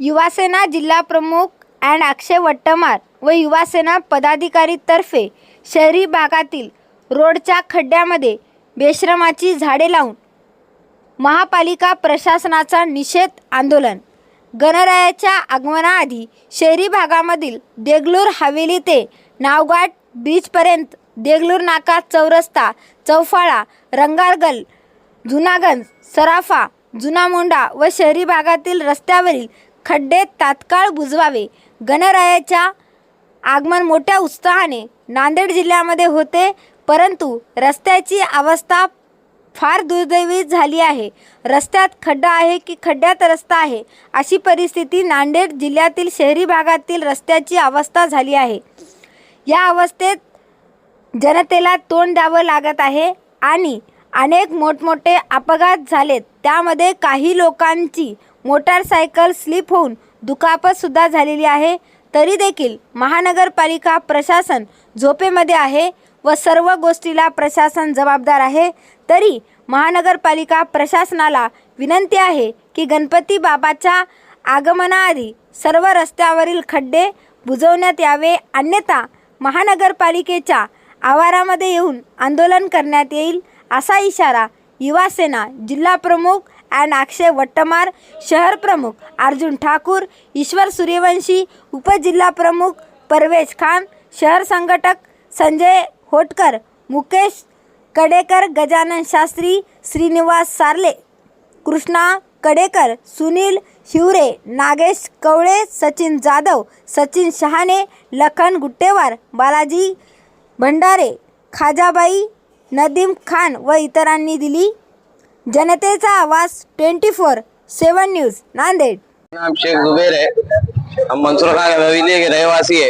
युवासेना जिल्हाप्रमुख अँड अक्षय वट्टमार व युवासेना पदाधिकारीतर्फे शहरी भागातील रोडच्या खड्ड्यामध्ये बेश्रमाची झाडे लावून महापालिका प्रशासनाचा निषेध आंदोलन. गणरायाच्या आगमनाआधी शहरी भागामधील देगलूर हवेली ते नावघाट बीचपर्यंत देगलूर नाका चौरस्ता चौफाळा रंगारगल जुनागंज सराफा जुना मोंडा व शहरी भागातील रस्त्यावरील खड्डे तात्काळ बुजवावे. गणरायाच्या आगमन मोठ्या उत्साहाने नांदेड जिल्ह्यामध्ये होते परंतु रस्त्याची अवस्था फार दुर्दैवी झाली आहे. रस्त्यात खड्डा आहे की खड्ड्यात रस्ता आहे अशी परिस्थिती नांदेड जिल्ह्यातील शहरी भागातील रस्त्याची अवस्था झाली आहे. या अवस्थेत जनतेला तोंड द्यावं लागत आहे आणि अनेक मोठमोठे अपघात झालेत. त्यामध्ये काही लोकांची मोटारसायकल स्लिप होऊन दुखापतसुद्धा झालेली आहे. तरी देखील महानगरपालिका प्रशासन झोपेमध्ये आहे व सर्व गोष्टीला प्रशासन जबाबदार आहे. तरी महानगरपालिका प्रशासनाला विनंती आहे की गणपती बाबाच्या आगमनाआधी सर्व रस्त्यावरील खड्डे बुजवण्यात यावे. अन्यथा महानगरपालिकेच्या आवारामध्ये येऊन आंदोलन करण्यात येईल. असा इशारा युवासेना जिल्हा प्रमुख अँड अक्षय वट्टमार शहर प्रमुख अर्जुन ठाकूर ईश्वर सूर्यवंशी उपजिल्हा प्रमुख परवेज खान शहर संघटक संजय होटकर मुकेश कडेकर गजानन शास्त्री श्रीनिवास सारले कृष्णा कडेकर सुनील हिवरे नागेश कवळे सचिन जाधव सचिन शहाणे लखन गुट्टेवार बालाजी भंडारे खाजाबाई नदीम खान व इतरांनी दिली. जनतेचा आवाज़ twenty four seven news Nanded. नाम शेख जुबेर है हम मंसूर खान हवेली के रहवासी है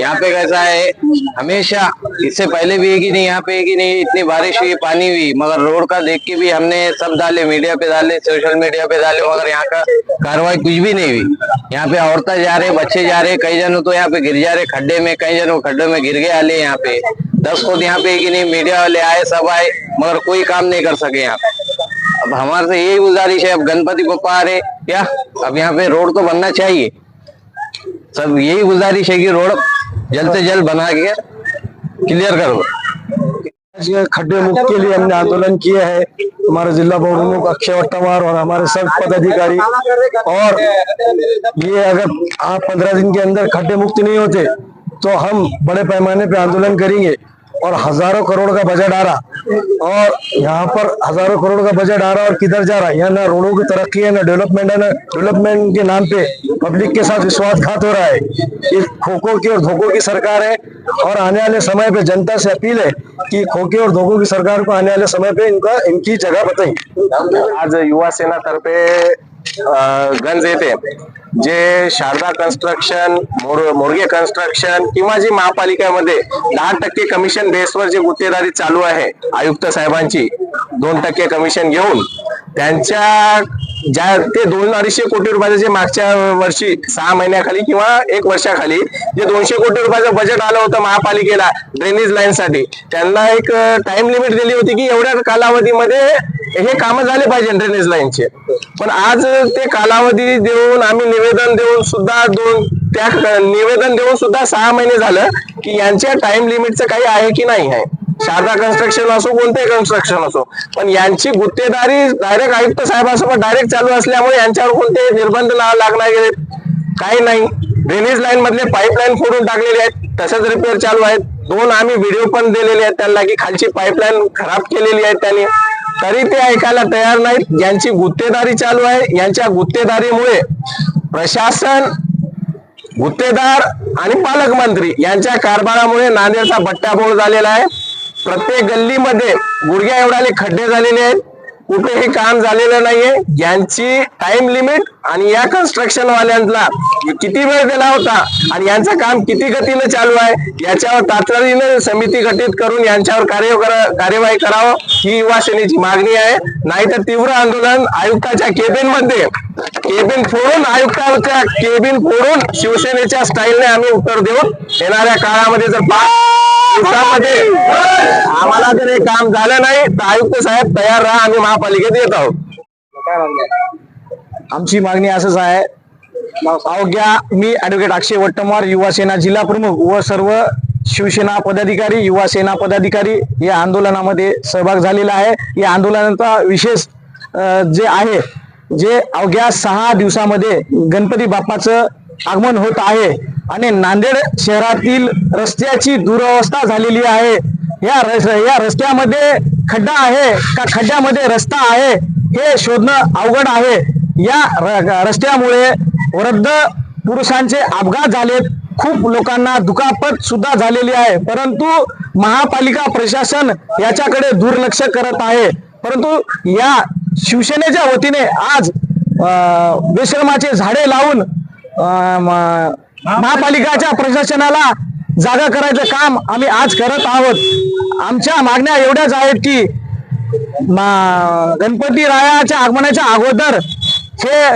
यहाँ पे कैसा है? हमेशा इससे पहले भी है कि नहीं, यहाँ पे है कि नहीं? इतनी बारिश हुई, पानी हुई, मगर रोड का देख के भी हमने सब डाले, मीडिया पे डाले, सोशल मीडिया पे डाले, मगर यहाँ का कार्रवाई कुछ भी नहीं हुई। यहाँ पे औरतें जा रहे, बच्चे जा रहे, कई जनों तो यहाँ पे गिर जा रहे, खड्डे में, कई जनों खड्डे में गिर गए आले यहाँ पे। दस खुद यहाँ पे कि नहीं, मीडिया वाले आए, सब आए, मगर कोई काम नहीं कर सके यहाँ। अब हमारे से यही गुजारिश है, अब गणपति बप्पा आ रहे क्या? अब यहाँ पे रोड तो बनना चाहिए। सब यही गुजारिश है कि रोड जल्द से जल्द बना के क्लियर करो। खड्डे मुक्त के लिए हमने आंदोलन किया है। हमारे जिला प्रमुख अक्षय वट्टवार और हमारे सब पदाधिकारी और ये अगर आप पंद्रह दिन के अंदर खड्डे मुक्त नहीं होते तो हम बड़े पैमाने पे आंदोलन करेंगे। और हज़ारों करोड़ का बजट आ रहा। और यहाँ पर हज़ारों करोड़ का बजट आ रहा और किधर जा रहा। है यहाँ ना रोडों की तरक्की है ना डेवलपमेंट है ना डेवलपमेंट के नाम पे पब्लिक के साथ विश्वासघात हो रहा है। ये खोखो की और धोखों की सरकार है और आने वाले समय पे जनता से अपील है कि खोखे और धोखों की सरकार को आने वाले समय पे इनका इनकी जगह बताई आज युवा सेनातर्फे अ, गंज येते. जे शारदा कन्स्ट्रक्शन मोर- मोरगे कन्स्ट्रक्शन किंवा जी महापालिकेमध्ये दहा टक्के कमिशन बेसवर जे गुत्तेदारी चालू आहे आयुक्त साहेबांची दोन टक्के कमिशन घेऊन त्यांच्या ज्या ते दोन अडीचशे कोटी रुपयाचं जे मागच्या वर्षी सहा महिन्याखाली किंवा एक वर्षाखाली जे दोनशे कोटी रुपयाचं बजेट आलं होतं महापालिकेला ड्रेनेज लाईन साठी त्यांना एक टाइम लिमिट दिली होती की एवढ्या कालावधीमध्ये हे काम झाले पाहिजे ड्रेनेज लाईनचे पण आज ते कालावधी देऊन आम्ही निवेदन देऊन सुद्धा दोन त्या निवेदन देऊन सुद्धा सहा महिने झालं की यांच्या टाइम लिमिटचं काही आहे की नाही आहे. शारदा कन्स्ट्रक्शन असो कोणतेही कन्स्ट्रक्शन असो पण यांची गुत्तेदारी डायरेक्ट आयुक्त साहेबांसोबत डायरेक्ट चालू असल्यामुळे यांच्यावर कोणते निर्बंध लागणार गेले काही नाही. ड्रेनेज लाईन मधले पाईपलाईन फोडून टाकलेले आहेत. तसंच रिपेअर चालू आहेत. दोन आम्ही व्हिडिओ पण दिलेले आहेत त्यांना की खालची पाईपलाईन खराब केलेली आहे त्यांनी. तरी ते ऐकायला तयार नाहीत. यांची गुत्तेदारी चालू आहे यांच्या गुत्तेदारीमुळे प्रशासन गुत्तेदार आणि पालकमंत्री यांच्या कारभारामुळे नांदेडचा बट्ट्याबोळ झालेला आहे. प्रत्येक गल्लीमध्ये गुडघ्या एवढाले खड्डे झालेले आहेत. कुठेही काम झालेलं नाहीये. यांची टाइम लिमिट आणि या कन्स्ट्रक्शन वाल्यांना किती वेळ दिला होता आणि यांचं काम किती गतीनं चालू आहे याच्यावर तातडीनं समिती गठीत करून यांच्यावर कार्य कार्यवाही करावं ही युवा सेनेची मागणी आहे. नाहीतर तीव्र आंदोलन आयुक्ताच्या केबिनमध्ये. केबिन फोडून आयुक्ताच्या केबिन फोडून शिवसेनेच्या स्टाईलने आम्ही उत्तर देऊन येणाऱ्या काळामध्ये जर पाच दिवसामध्ये आम्हाला जर हे काम झालं नाही तर आयुक्त साहेब तयार राहा आम्ही महापालिकेत येत आहोत. आमची मागणी असंच आहे. अवघ्या मी ऍडव्होकेट अक्षय वट्टमार युवा सेना जिल्हा प्रमुख व सर्व शिवसेना पदाधिकारी युवा सेना पदाधिकारी या आंदोलनामध्ये सहभाग झालेला आहे. या आंदोलनाचा विशेष जे आहे जे अवघ्या सहा दिवसामध्ये गणपती बाप्पाचं आगमन होत आहे. आणि नांदेड शहरातील रस्त्याची दुरवस्था झालेली आहे. या रस या रस्त्यामध्ये खड्डा आहे का खड्ड्यामध्ये रस्ता आहे हे शोधणं अवघड आहे. या र- रस्त्यामुळे वृद्ध पुरुषांचे अपघात झालेत. खूप लोकांना दुखापत सुद्धा झालेली आहे. परंतु महापालिका प्रशासन याच्याकडे दुर्लक्ष करत आहे. परंतु या शिवसेनेच्या वतीने आज विश्रमाचे झाडे लावून महापालिकाच्या प्रशासनाला जागा करायचं काम आम्ही आज करत आहोत. आमच्या मागण्या एवढ्याच आहेत की मा- गणपती रायाच्या आगमनाच्या अगोदर हे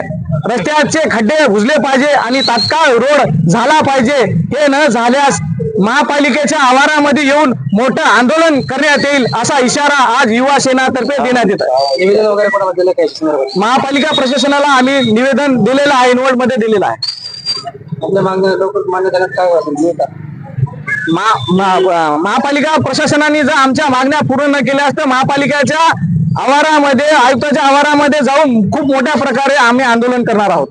रस्त्याचे खड्डे बुजले पाहिजे आणि तात्काळ रोड झाला पाहिजे हे न झाल्यास महापालिकेच्या आवारामध्ये येऊन मोठं आंदोलन करण्यात येईल असा इशारा आज युवा सेनातर्फे देण्यात येत महापालिका प्रशासनाला आम्ही निवेदन दिलेलं आहे इन्व्हॉल्टमध्ये दिलेलं आहे. महा- महा- महापालिका प्रशासनाने जर आमच्या मागण्या पूर्ण न केल्या असतं महापालिकेच्या आवारामध्ये आयुक्ताच्या आवारामध्ये जाऊन खूप मोठ्या प्रकारे आम्ही आंदोलन करणार आहोत.